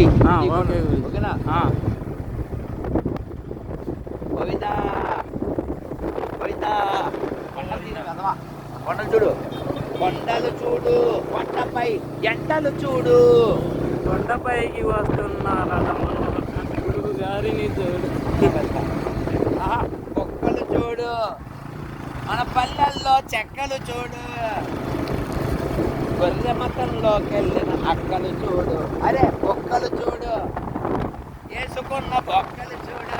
ఇది. ఓకేనా? గోవిందా గోవిందా కొండలు తిన వెధవా. కొండలు చూడు. కొండలు చూడు. కొండపై ఎండలు చూడు. కొండపైకి వస్తున్నారట గురువు గారిని చూడు కుక్కలు చూడు. మన పల్లెల్లో చెక్కలు చూడు. గొర్రె మతంలోకి వెళ్ళిన అక్కలు చూడు. అరే కుక్కలు చూడు. వేసుకున్న బొక్కలు చూడు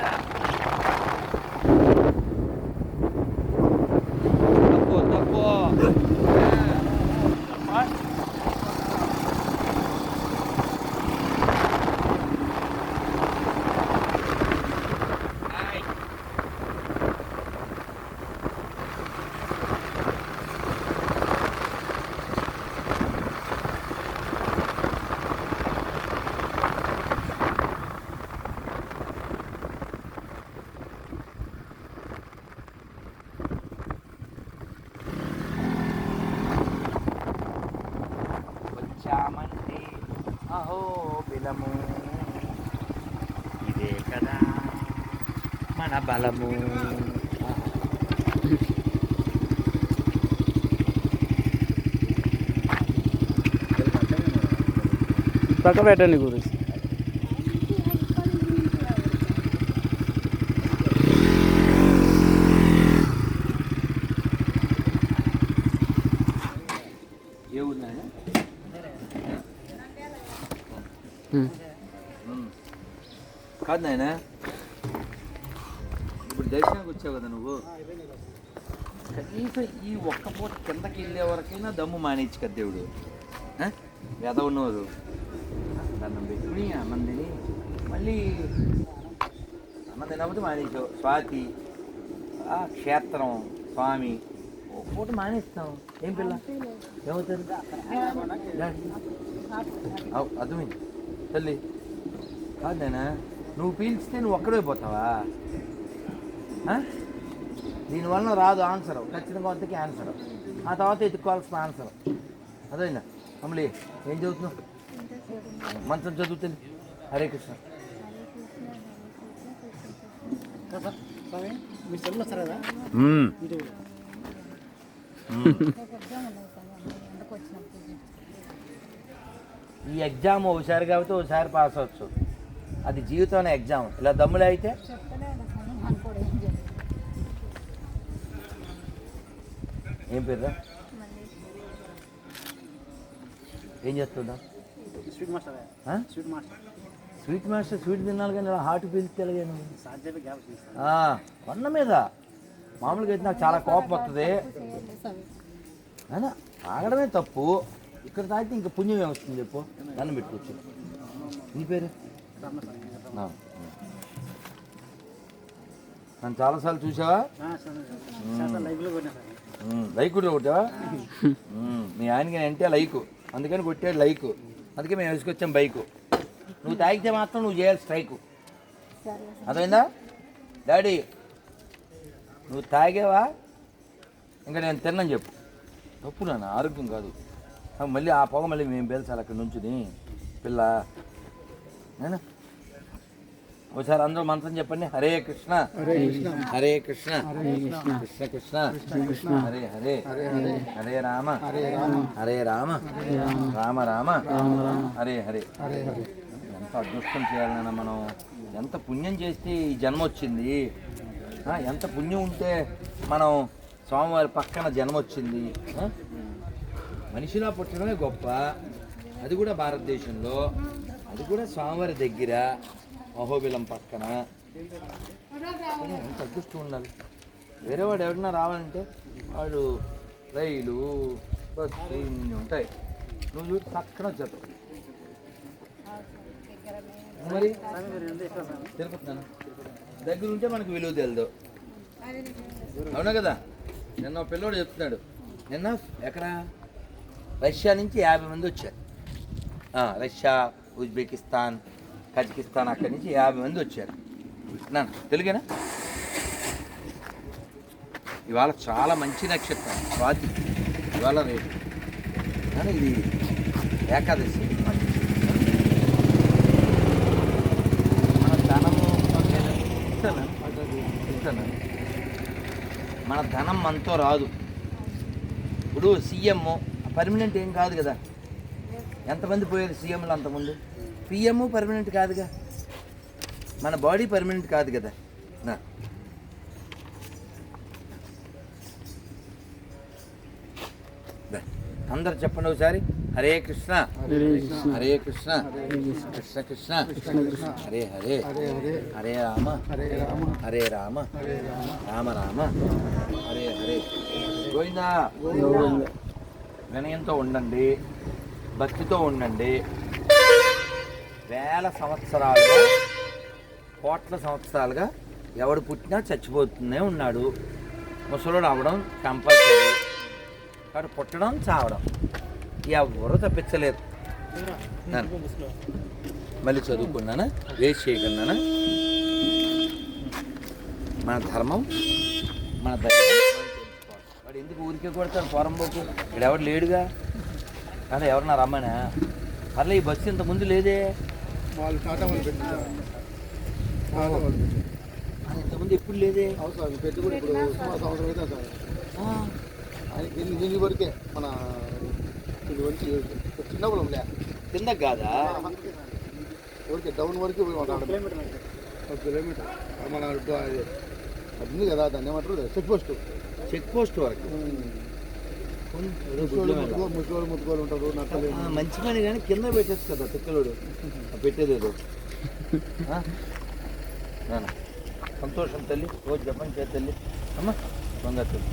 తప్పు తప్పు ఆయ్. వచ్చామండి అహో బిలము ఇదే కదా మన బలము పక్క పెట్టండి గురుజీ ఏ ఊరినాయన ఉమ్. కాదు నాయన ఇప్పుడు దర్శనానికి వచ్చావు కదా నువ్వు? కనీసం ఈ ఒక్క పూట కిందకి వెళ్ళే వరకైనా దమ్ము మానేచ్చు కదా దేవుడు. ఎదవున్నవారు అన్నం పెట్టుకుని అన్నం తిని మళ్ళీ అన్నం తినకపోతే మానేసావు స్వాతి. ఆ క్షేత్రం స్వామి. ఒక పూట మానేస్తాం. ఏం పిల్ల? ఏమవుతారు? అర్థమైంది. తల్లి. కాదు నాయనా నువ్వు పీల్చితే నువ్వు ఒక్కడే పోతావా? దీనివల్ల రాదు ఆన్సర్. ఖచ్చితంగా అంతకి ఆన్సర్. ఆ తర్వాత ఎత్తుకోవాల్సిన ఆన్సర్. అదేనా అమలి ఏం చదువుతున్నావు? మంచం చదువుతుంది. హరే కృష్ణ. ఈ ఎగ్జామ్ ఒకసారి కాబట్టి ఒకసారి పాస్ అవ్వచ్చు. అది జీవితంలో ఎగ్జామ్. ఇలా దమ్ములే అయితే? ఏం పేరురా ఏం చేస్తుంటావు sweet master? Sweet master. Sweet master sweet తినాలి కానీ ఇలా హాట్ పీల్చి ఎలాగేను సాధ్యమే గ్యాప్ తీస్తాను ఆ, కొండ మీద. మామూలుగా అయితే నాకు చాలా కోపం వస్తుంది అయినా తాగడమే తప్పు. ఇక్కడ తాగితే ఇంకా పుణ్యం ఏమొస్తుంది చెప్పు. దాన్ని పెట్టుకోవచ్చు. నీ పేరు. నన్ను చాలాసార్లు చూసావా? లైక్ కూడా కొట్టావా మీ ఆయనకి అంటే లైక్. అందుకని కొట్టాడు లైక్. అందుకే మేము వేసుకొచ్చాం బైకు. నువ్వు తాగితే మాత్రం నువ్వు చేయాలి స్ట్రైక్. అర్థమైందా? డాడీ నువ్వు తాగేవా? ఇంకా నేను తిన్నాను చెప్పు. తప్పు నాన్న ఆరోగ్యం కాదు. మళ్ళీ ఆ పొగ మళ్ళీ మేము పేల్చాలి అక్కడ నుంచుని పిల్ల. నేనా ఒకసారి అందరూ మంత్రం చెప్పండి. హరే కృష్ణ. హరే కృష్ణ. కృష్ణ. కృష్ణ. హరే హరే. హరే రామ. హరే రామ. రామ. రామ. హరే హరే. ఎంత అదృష్టం చేయాలన్నా మనం. ఎంత పుణ్యం చేస్తే ఈ జన్మ వచ్చింది. ఎంత పుణ్యం ఉంటే మనం స్వామివారి పక్కన జన్మ వచ్చింది? మనిషిలా పుట్టడమే గొప్ప. అది కూడా భారతదేశంలో. అది కూడా స్వామివారి దగ్గర. మహోబిలం పక్కన. తగ్గిస్తూ ఉండాలి. వేరే వాడు ఎవరైనా రావాలంటే వాడు రైలు బస్సు ఇన్ని ఉంటాయి. నువ్వు చూసి పక్కన వచ్చేస్తావు మరి? తిరుపతి దగ్గర ఉంటే మనకు విలువ తెలియదు అవునా కదా? నిన్న పిల్లోడు చెప్తున్నాడు. నిన్న ఎక్కడ? రష్యా నుంచి యాభై మంది వచ్చారు. రష్యా ఉజ్బెకిస్తాన్ కజకిస్తాన్ అక్కడి నుంచి యాభై మంది వచ్చారు నన్ను తెలుగేనా ఇవాళ చాలా మంచి నక్షత్రం. స్వాతి ఇవాళ రేపు. కానీ ఇది ఏకాదశి. మన ధనము మన ధనం మనతో రాదు. ఇప్పుడు సీఎం పర్మనెంట్ ఏం కాదు కదా. ఎంతమంది పోయారు సీఎంలు అంతకుముందు? పిఎం పర్మనెంట్ కాదుగా. మన బాడీ పర్మనెంట్ కాదు కదా. నా. అందరు చెప్పండి ఒకసారి. హరే కృష్ణ. హరే కృష్ణ. హరే కృష్ణ. కృష్ణ కృష్ణ. హరే హరే. హరే రామ. హరే రామ. రామ. రామ. హరే హరే. గోవిందా. వినయంతో ఉండండి. భక్తితో ఉండండి. వేల సంవత్సరాలుగా కోట్ల సంవత్సరాలుగా ఎవడు పుట్టినా చచ్చిపోతూనే ఉన్నాడు. ముసలోడు అవడం కంపల్సరీ. కాబట్టి పుట్టడం చావడం. ఎవరు తప్పించలేరు. నాన్న. మళ్ళీ చదువుకున్నానా? వేస్ట్ చేయకున్నానా మన ధర్మం మన ధర్మం. వాడు ఎందుకు ఊరికే కొడతాడు పొరంబోకు? ఇక్కడ ఎవడు లేడుగా? కానీ ఎవరన్నా రమ్మనా? పర్లే ఈ బస్సు ఇంత ముందు లేదే. వాళ్ళు టాటా వాళ్ళు పెట్టింది టాటా వాళ్ళు ఎప్పుడు లేదే అవసరం అది పెట్టి కూడా ఇప్పుడు సుమారు సంవత్సరం అయితే సార్ ఆ, ఆయన దీని దీని వరకే? మన ఇది వరకు చిన్న పొలం లే కింద కాదా? ఊరికే డౌన్ వరకు కిలోమీటర్ ఒక కిలోమీటర్. మన అది. ఉంది కదా దాన్ని ఏమంటారు? Check post. చెక్ పోస్ట్ వరకు. మంచి పని కానీ కింద పెట్టచ్చు కదా తిక్కలోడు పెట్టేదేదో సంతోషం తల్లి రోజు చెప్పండి తల్లి. అమ్మ బంగారు తల్లి.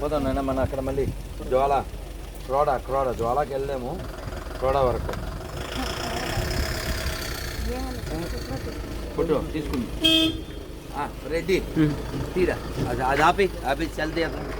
పోదాం నాన్న మన అక్కడ మళ్ళీ జ్వాల క్రోడ క్రోడ జ్వాలకి వెళ్ళాము క్రోడ వరకు. ఫోటో తీసుకుంది. రెడ్డి తీరా. అది అది ఆపి ఆపి చల్ది అతను